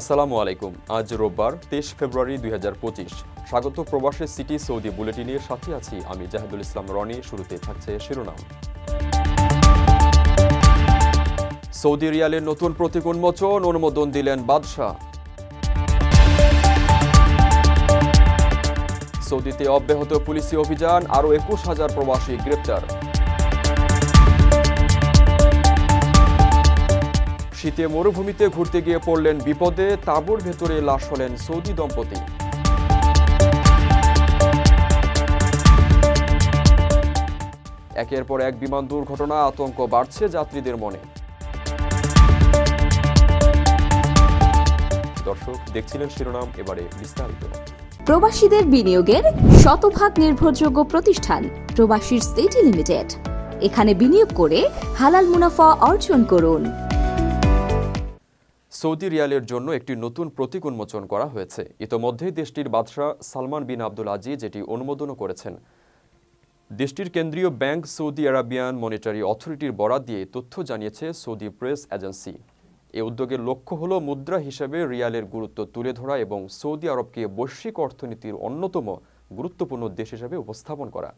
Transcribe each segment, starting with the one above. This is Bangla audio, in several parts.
আসসালামু আলাইকুম। আজ রোববার, তেইশ ফেব্রুয়ারি দুই স্বাগত প্রবাসী সিটি সৌদি বুলেটিনের সাথে আছি আমি জাহিদুল ইসলাম রনি, শুরুতে থাকছে শিরোনাম। সৌদি রিয়ালের নতুন প্রতীক উন্মোচন অনুমোদন দিলেন বাদশাহ। সৌদিতে অব্যাহত পুলিশি অভিযান, আরও একুশ হাজার প্রবাসী গ্রেপ্তার। শীতে মরুভূমিতে ঘুরতে গিয়ে পড়লেন বিপদে, তাঁবুর ভেতরে লাশ হলেন সৌদি দম্পতি। একের পর এক বিমান দুর্ঘটনা, আতঙ্ক বাড়ছে যাত্রীদের মনে। দর্শক, দেখছিলেন শিরোনাম, এবারে বিস্তারিত। প্রবাসীদের বিনিয়োগের শতভাগ নির্ভরযোগ্য প্রতিষ্ঠান, প্রবাসীর সিটি লিমিটেড। এখানে বিনিয়োগ করে হালাল মুনাফা অর্জন করুন। সৌদি রিয়ালের জন্য একটি নতুন প্রতীক উন্মোচন করা হয়েছে। ইতোমধ্যেই দেশটির বাদশাহ সালমান বিন আব্দুল আজিজ এটি অনুমোদনও করেছেন। দেশটির কেন্দ্রীয় ব্যাংক সৌদি আরাবিয়ান মনিটারি অথরিটির বরাত দিয়ে তথ্য জানিয়েছে সৌদি প্রেস এজেন্সি। এ উদ্যোগের লক্ষ্য হল মুদ্রা হিসেবে রিয়ালের গুরুত্ব তুলে ধরা এবং সৌদি আরবকে বৈশ্বিক অর্থনীতির অন্যতম গুরুত্বপূর্ণ দেশ হিসেবে উপস্থাপন করা।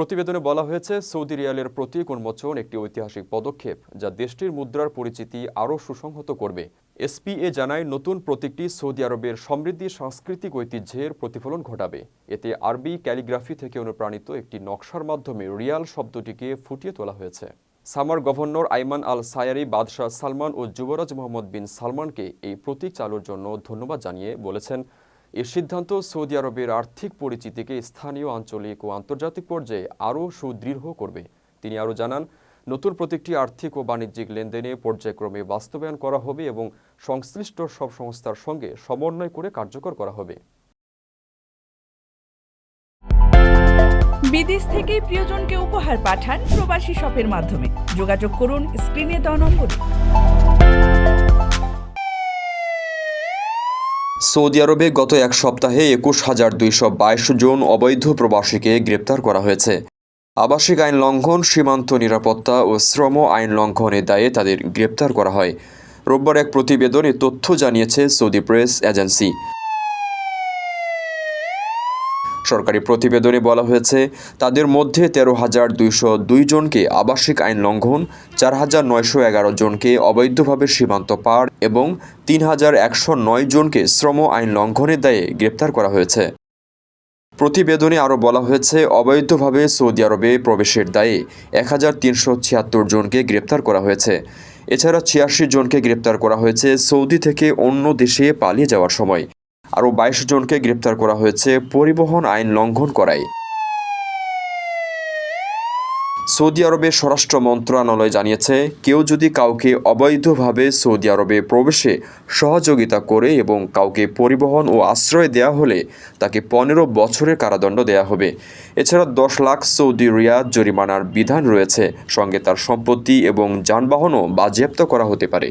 প্রতিবেদনে বলা হয়েছে, সৌদি রিয়ালের প্রতীক উন্মোচন একটি ঐতিহাসিক পদক্ষেপ যা দেশটির মুদ্রার পরিচিতি আরও সুসংহত করবে। এসপিএ জানায়, নতুন প্রতীকটি সৌদি আরবের সমৃদ্ধি সাংস্কৃতিক ঐতিহ্যের প্রতিফলন ঘটাবে। এতে আরবি ক্যালিগ্রাফি থেকে অনুপ্রাণিত একটি নকশার মাধ্যমে রিয়াল শব্দটিকে ফুটিয়ে তোলা হয়েছে। সামার গভর্নর আইমান আল সায়ারি বাদশাহ সালমান ও যুবরাজ মোহাম্মদ বিন সালমানকে এই প্রতীক চালুর জন্য ধন্যবাদ জানিয়ে বলেছেন এ সিদ্ধান্ত সৌদি আরবের আর্থিক পরিচিতিকে স্থানীয় আঞ্চলিক ও আন্তর্জাতিক পর্যায়ে আরও সুদৃঢ় করবে। তিনি আরও জানান, নতুন প্রতীকটি আর্থিক ও বাণিজ্যিক লেনদেনে পর্যায়ক্রমে বাস্তবায়ন করা হবে এবং সংশ্লিষ্ট সব সংস্থার সঙ্গে সমন্বয় করে কার্যকর করা হবে। বিদেশ থেকে প্রিয়জনকে উপহার পাঠান প্রবাসী শপের মাধ্যমে। যোগাযোগ করুন স্ক্রিনে দেওয়া নম্বরে। সৌদি আরবে গত এক সপ্তাহে একুশ হাজার দুইশো বাইশ জন অবৈধ প্রবাসীকে গ্রেপ্তার করা হয়েছে। আবাসিক আইন লঙ্ঘন, সীমান্ত নিরাপত্তা ও শ্রম আইন লঙ্ঘনের দায়ে তাদের গ্রেপ্তার করা হয়। রোববার এক প্রতিবেদনে তথ্য জানিয়েছে সৌদি প্রেস এজেন্সি। সরকারি প্রতিবেদনে বলা হয়েছে, তাদের মধ্যে তেরো হাজার দুইশো দুই জনকে আবাসিক আইন লঙ্ঘন, চার হাজার নয়শো এগারো জনকে অবৈধভাবে সীমান্ত পার এবং তিন হাজার একশো নয় জনকে শ্রম আইন লঙ্ঘনের দায়ে গ্রেপ্তার করা হয়েছে। প্রতিবেদনে আরও বলা হয়েছে, অবৈধভাবে সৌদি আরবে প্রবেশের দায়ে এক হাজার তিনশো ছিয়াত্তর জনকে গ্রেপ্তার করা হয়েছে। এছাড়া ছিয়াশি জনকে গ্রেপ্তার করা হয়েছে সৌদি থেকে অন্য দেশে পালিয়ে যাওয়ার সময়। আরও বাইশ জনকে গ্রেপ্তার করা হয়েছে পরিবহন আইন লঙ্ঘন করায়। সৌদি আরবের স্বরাষ্ট্র মন্ত্রণালয় জানিয়েছে, কেউ যদি কাউকে অবৈধভাবে সৌদি আরবে প্রবেশে সহযোগিতা করে এবং কাউকে পরিবহন ও আশ্রয় দেয়া হলে তাকে পনেরো বছরের কারাদণ্ড দেয়া হবে। এছাড়া দশ লাখ সৌদি রিয়াদ জরিমানার বিধান রয়েছে, সঙ্গে তার সম্পত্তি এবং যানবাহনও বাজেয়াপ্ত করা হতে পারে।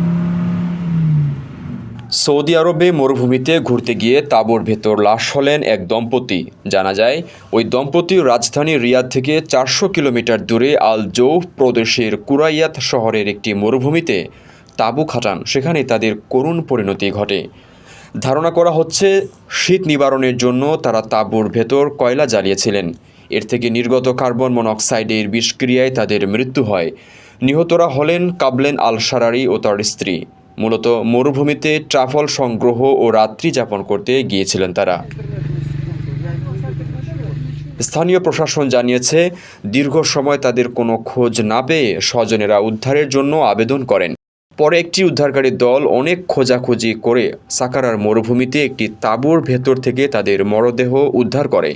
সৌদি আরবে মরুভূমিতে ঘুরতে গিয়ে তাঁবুর ভেতর লাশ হলেন এক দম্পতি। জানা যায়, ওই দম্পতি রাজধানী রিয়াদ থেকে চারশো কিলোমিটার দূরে আল জৌফ প্রদেশের কুরাইয়াত শহরের একটি মরুভূমিতে তাঁবু খাটান, সেখানে তাদের করুণ পরিণতি ঘটে। ধারণা করা হচ্ছে, শীত নিবারণের জন্য তারা তাঁবুর ভেতর কয়লা জ্বালিয়েছিলেন। এর থেকে নির্গত কার্বন মনোক্সাইডের বিষক্রিয়ায় তাদের মৃত্যু হয়। নিহতরা হলেন কাবলেন আল সারারি ও তার স্ত্রী। মূলত মরুভূমিতে ট্রাফল সংগ্রহ ও রাত্রি যাপন করতে গিয়েছিলেন তারা। স্থানীয় প্রশাসন জানিয়েছে, দীর্ঘ সময় তাদের কোনো খোঁজ না পেয়ে স্বজনেরা উদ্ধারের জন্য আবেদন করেন। পরে একটি উদ্ধারকারী দল অনেক খোঁজাখুঁজি করে সাকারার মরুভূমিতে একটি তাঁবুর ভেতর থেকে তাদের মরদেহ উদ্ধার করে।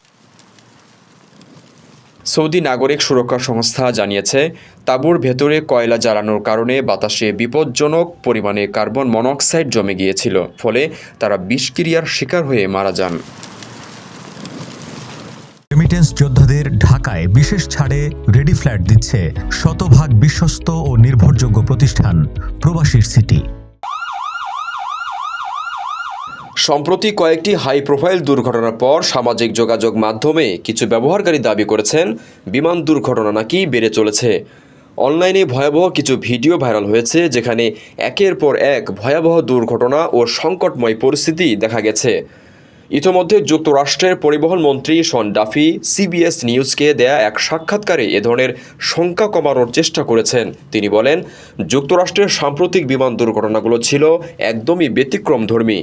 সৌদি নাগরিক সুরক্ষা সংস্থা জানিয়েছে, তাঁবুর ভেতরে কয়লা জ্বালানোর কারণে বাতাসে বিপজ্জনক পরিমাণে কার্বন মনোক্সাইড জমে গিয়েছিল, ফলে তারা বিষক্রিয়ার শিকার হয়ে মারা যান। রেমিটেন্স যোদ্ধাদের ঢাকায় বিশেষ ছাড়ে রেডি ফ্ল্যাট দিচ্ছে শতভাগ বিশ্বস্ত ও নির্ভরযোগ্য প্রতিষ্ঠান, প্রবাসীর সিটি। সম্প্রতি কয়েকটি হাই প্রোফাইল দুর্ঘটনার পর সামাজিক যোগাযোগ মাধ্যমে কিছু ব্যবহারকারী দাবি করেছেন, বিমান দুর্ঘটনা নাকি বেড়ে চলেছে। অনলাইনে ভয়াবহ কিছু ভিডিও ভাইরাল হয়েছে, যেখানে একের পর এক ভয়াবহ দুর্ঘটনা ও সংকটময় পরিস্থিতি দেখা গেছে। ইতোমধ্যে যুক্তরাষ্ট্রের পরিবহন মন্ত্রী শন ডাফি সিবিএস নিউজকে দেয়া এক সাক্ষাৎকারে এ ধরনের শঙ্কা কমানোর চেষ্টা করেছেন। তিনি বলেন, যুক্তরাষ্ট্রের সাম্প্রতিক বিমান দুর্ঘটনাগুলো ছিল একদমই ব্যতিক্রমধর্মী।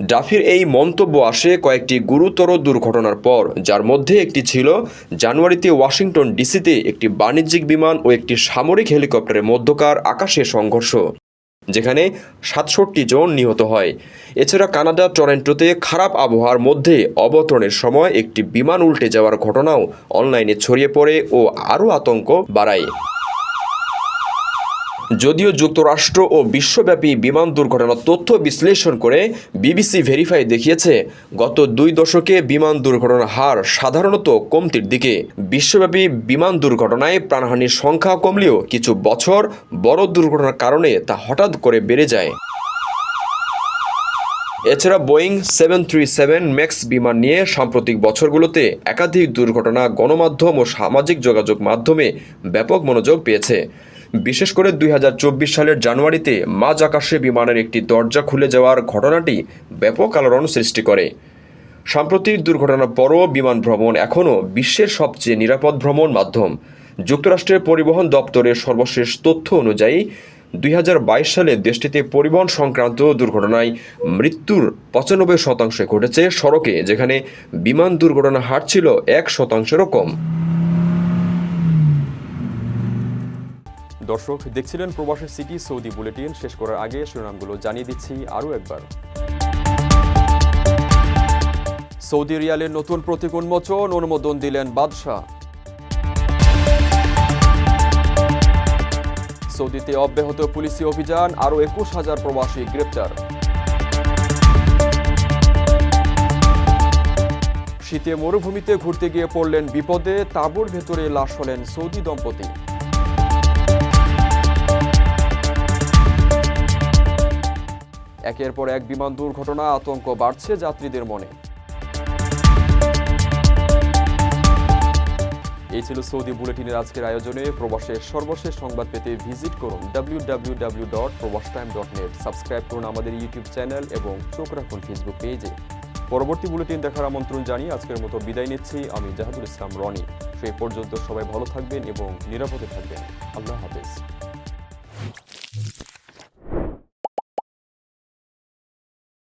ডাফির এই মন্তব্য আসে কয়েকটি গুরুতর দুর্ঘটনার পর, যার মধ্যে একটি ছিল জানুয়ারিতে ওয়াশিংটন ডিসিতে একটি বাণিজ্যিক বিমান ও একটি সামরিক হেলিকপ্টারের মধ্যকার আকাশে সংঘর্ষ, যেখানে সাতষট্টি জন নিহত হয়। এছাড়া কানাডা টরেন্টোতে খারাপ আবহাওয়ার মধ্যে অবতরণের সময় একটি বিমান উল্টে যাওয়ার ঘটনাও অনলাইনে ছড়িয়ে পড়ে ও আরও আতঙ্ক বাড়ায়। যদিও যুক্তরাষ্ট্র ও বিশ্বব্যাপী বিমান দুর্ঘটনার তথ্য বিশ্লেষণ করে বিবিসি ভেরিফাই দেখিয়েছে, গত দুই দশকে বিমান দুর্ঘটনার হার সাধারণত কমতির দিকে। বিশ্বব্যাপী বিমান দুর্ঘটনায় প্রাণহানির সংখ্যা কমলেও কিছু বছর বড় দুর্ঘটনার কারণে তা হঠাৎ করে বেড়ে যায়। এছাড়া Boeing seven three seven Max বিমান নিয়ে সাম্প্রতিক বছরগুলোতে একাধিক দুর্ঘটনা গণমাধ্যম ও সামাজিক যোগাযোগ মাধ্যমে ব্যাপক মনোযোগ পেয়েছে। বিশেষ করে দুই হাজার চব্বিশ সালের জানুয়ারিতে মাঝ আকাশে বিমানের একটি দরজা খুলে যাওয়ার ঘটনাটি ব্যাপক আলোড়ন সৃষ্টি করে। সাম্প্রতিক দুর্ঘটনার পরও বিমান ভ্রমণ এখনও বিশ্বের সবচেয়ে নিরাপদ ভ্রমণ মাধ্যম। যুক্তরাষ্ট্রের পরিবহন দপ্তরের সর্বশেষ তথ্য অনুযায়ী, দুই হাজার বাইশ সালে দেশটিতে পরিবহন সংক্রান্ত দুর্ঘটনায় মৃত্যুর পঁচানব্বই শতাংশ ঘটেছে সড়কে, যেখানে বিমান দুর্ঘটনা হার ছিল এক শতাংশেরও কম। দর্শক, দেখছিলেন প্রবাসী সিটি সৌদি বুলেটিন। শেষ করার আগে শিরোনামগুলো জানিয়ে দিচ্ছি আরও একবার। সৌদি রিয়ালের নতুন প্রতীক উন্মোচন অনুমোদন দিলেন বাদশাহ। সৌদিতে অব্যাহত পুলিশি অভিযান, আরও একুশ হাজার প্রবাসী গ্রেপ্তার। শীতে মরুভূমিতে ঘুরতে গিয়ে পড়লেন বিপদে, তাঁবুর ভেতরে লাশ হলেন সৌদি দম্পতি। একের পর এক বিমান দুর্ঘটনা, আতঙ্ক বাড়ছে যাত্রীদের মনে। এই ছিল সৌদি বুলেটিনের আজকের আয়োজনে। প্রবাসের সর্বশেষ সংবাদ পেতে ভিজিট করুন W dot Probash time subscribe করুন আমাদের ইউটিউব চ্যানেল এবং চোখ রাখুন ফেসবুক পেজে। পরবর্তী বুলেটিন দেখার আমন্ত্রণ জানিয়ে আজকের মতো বিদায় নিচ্ছি। আমি জাহাদুল ইসলাম রনি। সেই পর্যন্ত সবাই ভালো থাকবেন এবং নিরাপদে থাকবেন। আল্লাহ হাফেজ।